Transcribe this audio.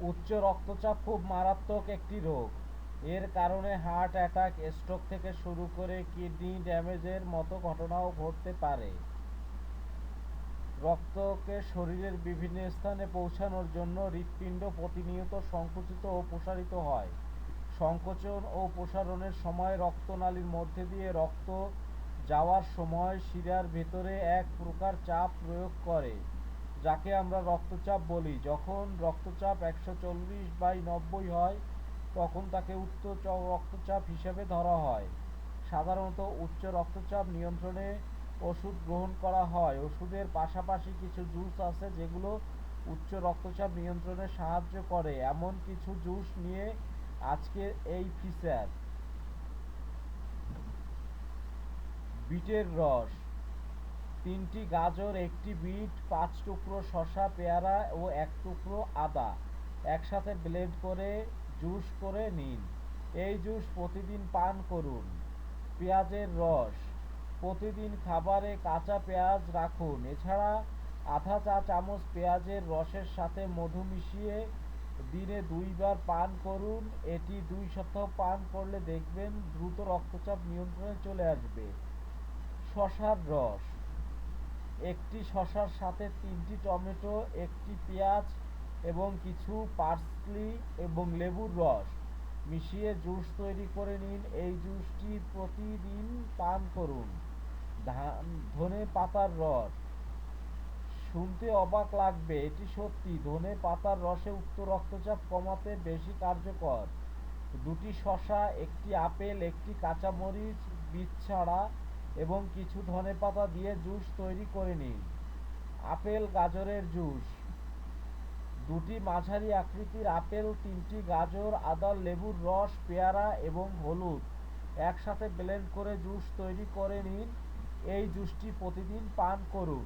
উচ্চ রক্তচাপ খুব মারাত্মক একটি রোগ। এর কারণে হার্ট অ্যাটাক, স্ট্রোক থেকে শুরু করে কিডনি ড্যামেজের মতো ঘটনাও ঘটতে পারে। রক্তকে শরীরের বিভিন্ন স্থানে পৌঁছানোর জন্য হৃৎপিণ্ড প্রতিনিয়ত সংকুচিত ও প্রসারিত হয়। সংকোচন ও প্রসারণের সময় রক্তনালীর মধ্যে দিয়ে রক্ত যাওয়ার সময় শিরার ভেতরে এক প্রকার চাপ প্রয়োগ করে। যাকে আমরা রক্তচাপ বলি। যখন রক্তচাপ একশো চল্লিশ বাই নব্বই হয়, তখন তাকে উচ্চ রক্তচাপ হিসেবে ধরা হয়। সাধারণত উচ্চ রক্তচাপ নিয়ন্ত্রণে ওষুধ গ্রহণ করা হয়। ওষুধের পাশাপাশি কিছু জুস আছে যেগুলো উচ্চ রক্তচাপ নিয়ন্ত্রণে সাহায্য করে। এমন কিছু জুস নিয়ে আজকের এই ফিচার। বিটের রস। তিনটি গাজর, একটি বিট, পাঁচ টুকরো শসা, পেয়ারা ও এক টুকরো আদা। একসাথে ব্লেন্ড করে জুস করে নিন। এই জুস প্রতিদিন পান করুন। পেঁয়াজের রস। প্রতিদিন খাবারে কাঁচা পেঁয়াজ রাখুন। এছাড়া আধা চা চামচ পেঁয়াজের রসের সাথে মধু মিশিয়ে দিনে দুইবার পান করুন। এটি দুই সপ্তাহ পান করলে দেখবেন দ্রুত রক্তচাপ নিয়ন্ত্রণে চলে আসবে। শশার রস। একটি শসার সাথে তিনটি টমেটো, একটি পেঁয়াজ এবং কিছু পার্সলি এবং লেবুর রস। মিশিয়ে জুস তৈরি করে নিন। এই জুসটি প্রতিদিন পান করুন। ধান, ধনে পাতার রস। শুনতে অবাক লাগবে, এটি সত্যি। ধনে পাতার রসে উচ্চ রক্তচাপ কমাতে বেশি কার্যকর। দুটি শসা একটি আপেল, একটি কাঁচামরিচ বীজ ছাড়া এবং কিছু ধনেপাতা দিয়ে জুস তৈরি করে নিন। আপেল গাজরের জুস। দুটি মাঝারি আকৃতির আপেল, তিনটি গাজর, আদা, লেবুর রস, পেয়ারা এবং হলুদ একসাথে ব্লেন্ড করে জুস তৈরি করে নিন। এই জুসটি প্রতিদিন পান করুন।